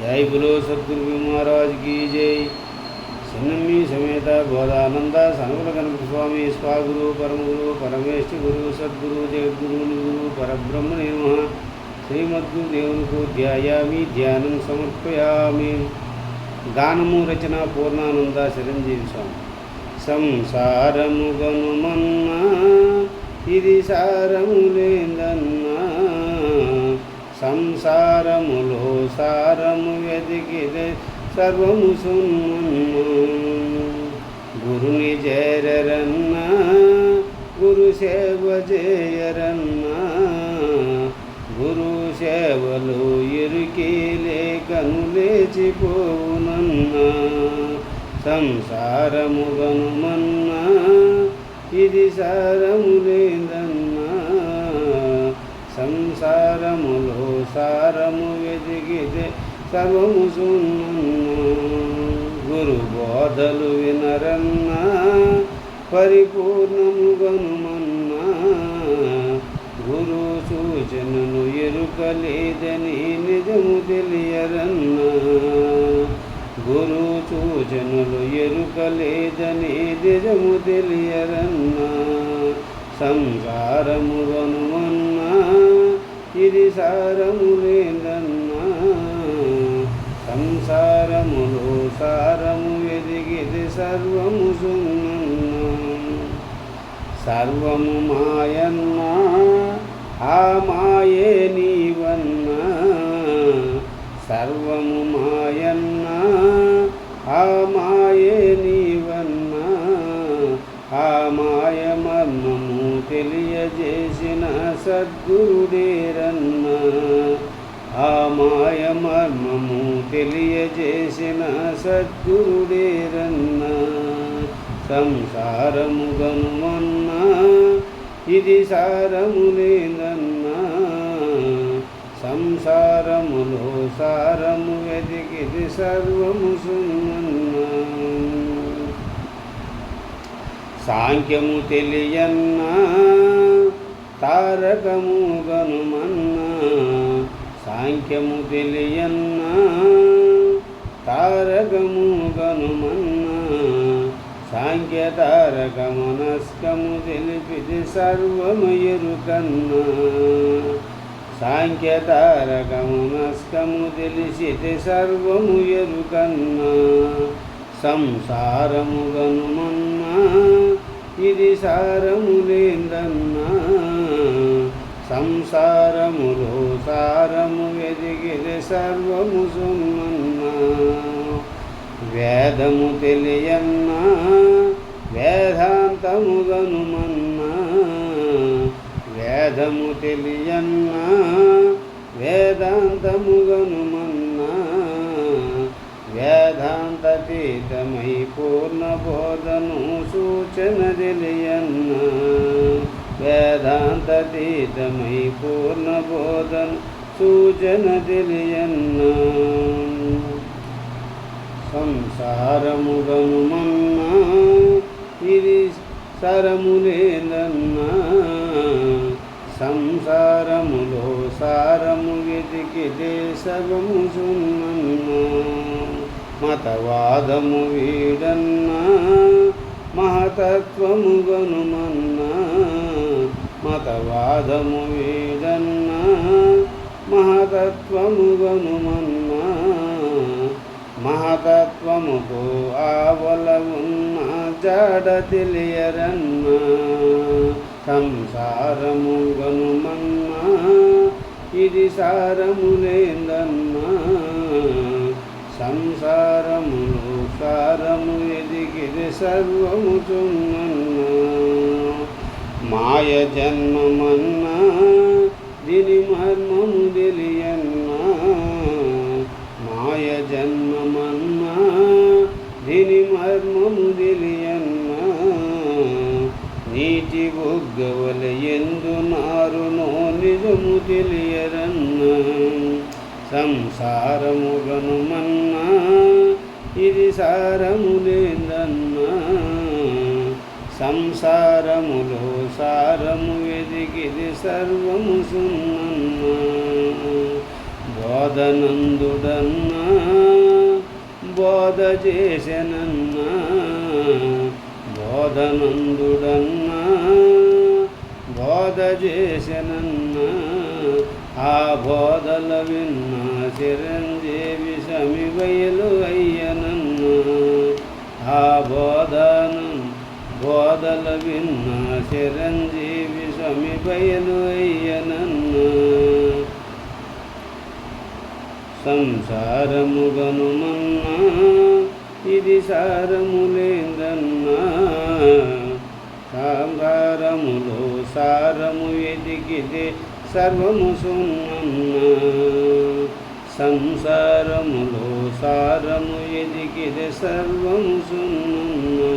జై బులో సద్గురు మహారాజ్ కీ జై. సన్నమ్మి సమేత బోధానంద సనుగుల గణపతి స్వామి స్వాగురు పరమగురు పరమేష్ఠి గురు సద్గురు జగద్గురుని గురు పరబ్రహ్మ నిర్మ శ్రీమద్గురు దేవునికి ధ్యాయామి ధ్యానం సమర్పయామి. గానము రచన పూర్ణానంద చిరంజీవి స్వామి. సంసారము గనుమన్నా ఇది సారము లేదన్నా. సంసారములో సారము వెతికిదే సర్వము సున్ను గురుని చేరరన్నా గురు సేవ చేయరన్నా గురు సేవలు ఇరికి లేకను లేచిపోవునన్నా సంసారము గనుమన్నా ఇది సారము లేదన్నా సంసారములు సారము వెతికితే సర్వము సున్నన్నా. గురు బోధలు వినరన్నా పరిపూర్ణము గనుమన్నా. గురు సూచనను ఎరుకలేదని నిజము తెలియరన్నా. గురు సూచనలు ఎరుకలేదని నిజము తెలియరన్నా. సంసారము గనుమన్నా ఇది సారము లేదన్నా సంసారములో సారము ఎదిగిది సర్వము సున్నన్నా. సర్వము మాయన్నా ఆ మాయే నీవన్నా. సర్వము మాయన్నా ఆ మాయే నీ తెలియజేసిన సద్గురుడేరన్న ఆ మాయ మర్మము తెలియజేసిన సద్గురుడేరన్న సంసారము గనుమన్నా ఇది సారము లేదన్నా. సంసారములో సారము వెతికిది సర్వము సున్నన్నా. సాంఖ్యము తెలియన్నా తారకము గనుమన్నా సాంఖ్యము తెలియన్నా తారకము గనుమన్నా సాంఖ్య తారక మనస్కము తెలిపిది సర్వమయురుకన్నా సాంఖ్య తారక మనస్కము తెలిసిది సర్వము ఎరుకన్నా. సంసారము గనుమన్నా ఇది సారము లేదన్నా సంసారములో సారము ఎదిగిది సర్వము సున్నన్నా వేదము తెలియన్నా వేదాంతము గనుమన్నా వేదము తెలియన్నా వేదాంతము గనుమన్నా వేదాంతతి పూర్ణ బోధను సూచన తెలియన్నా వేదాంతతీతమై పూర్ణ బోధను సూచన తెలియన్నా సంసారము గనుమన్నా ఇది సరము లేదన్నా సంసారములో సారము వెతికి దేశము సున్నన్నా మతవాదము వీడన్నా మహతత్వము గనుమన్నా మతవాదము వీడన్నా మహతత్వము గనుమన్నా మహతత్వముకు ఆవల ఉన్న జాడ తెలియరన్న సంసారము గనుమన్నా ఇది సారము లేదన్నా. సంసారములు సారము ఎదిగిరి సర్వము చున్నన్నా. మాయ జన్మమన్నా దీని మర్మము తెలియన్నా. మాయ జన్మమన్నా దీని మర్మము తెలియన్నా. నీటి బొగ్గవల ఎందు నారునో నిజము తెలియరన్నా. సంసారము గనుమన్న ఇది సారము సంసారములో సారము వెదిగిది సర్వము సున్నన్నా. బోధనందుడన్నా బోధ చేసెనన్నా బోధనందుడన్నా బోధ చేసెనన్నా ఆ బోధల విన్నా చిరంజీవి సమివయలు అయ్యనన్నా. ఆ బోధనం బోధల విన్నా చిరంజీవి సమివయలు అయ్యనన్నా. సంసారముగనుమన్నా ఇది సారములేందన్నా సంసారములో సారము ఎదిగితే సర్వము సున్నన్నా సంసారములో సారము ఎదిగిది సర్వము సున్నన్నా